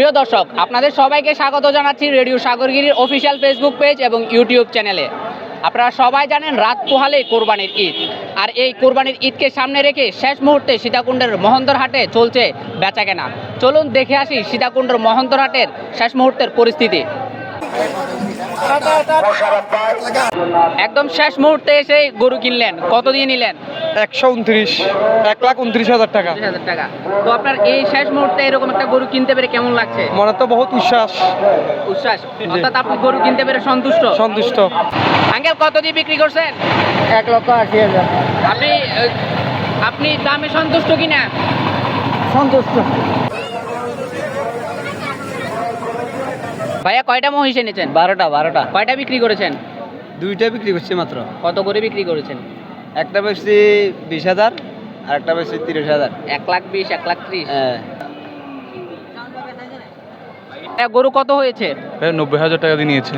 প্রিয় দর্শক, আপনাদের সবাইকে স্বাগত জানাচ্ছি রেডিও সাগরগিরির অফিসিয়াল ফেসবুক পেজ এবং ইউটিউব চ্যানেলে আপনারা সবাই জানেন, রাত পোহালে কোরবানির ঈদ। আর এই কোরবানির ঈদকে সামনে রেখে শেষ মুহূর্তে সীতাকুণ্ডের মহন্দর হাটে চলছে বেচাকেনা। চলুন দেখে আসি সীতাকুণ্ডের মহন্দর হাটের শেষ মুহূর্তের পরিস্থিতি। একদম শেষ মুহূর্তে এসে গরু কিনলেন। কত দিয়ে নিলেন? একশো উনত্রিশ এক লাখ উনত্রিশ হাজার টাকা। টাকা। তো আপনার এই শেষ মুহূর্তে এরকম একটা গরু কিনতে পেরে কেমন লাগছে? মনে তো বহুত উচ্ছ্বাস। উচ্ছ্বাস। অর্থাৎ আপনি গরু কিনতে পেরে সন্তুষ্ট? সন্তুষ্ট। আঙ্কেল কত দিয়ে বিক্রি করছেন? এক লক্ষ আশি হাজার। আপনি আপনি দামে সন্তুষ্ট কিনা? সন্তুষ্ট। ভাইয়া কয়টা মহিষ এনেছেন? বারোটা বারোটা। কয়টা বিক্রি করেছেন? দুইটা বিক্রি করছি মাত্র। কত করে বিক্রি করেছেন? একটা বেশি বিশ হাজার আর একটা বেশি তিরিশ হাজার। এক লাখ বিশ এক লাখ ত্রিশ? হ্যাঁ। গরু কত হয়েছে? নব্বই হাজার টাকা দিয়ে নিয়েছে।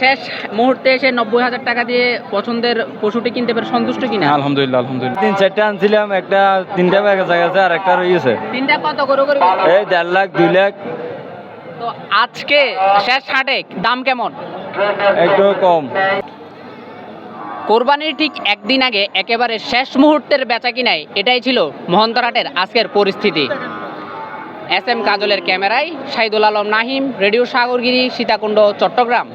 শেষ মুহূর্তে এসে নব্বই হাজার টাকা দিয়ে পছন্দের পশুটি কিনতে পেরে সন্তুষ্ট কিনা? আলহামদুলিল্লাহ আলহামদুলিল্লাহ। তিন চারটা আনছিলাম একটা তিনটা ব্যাগে গেছে আর একটা রয়েছে তিনটা কত গরু করে এই দেড় লাখ দুই লাখ। তো আজকে শেষ হাটে দাম কেমন? একটু কম। কোরবানির ঠিক একদিন আগে একেবারে শেষ মুহূর্তের বেচা কিনাই এটাই ছিল মহন্তরাটের আজকের পরিস্থিতি। এস এম কাজলের ক্যামেরায় সাইদুল আলম নাহিম রেডিও সাগরগিরি সীতাকুণ্ড চট্টগ্রাম।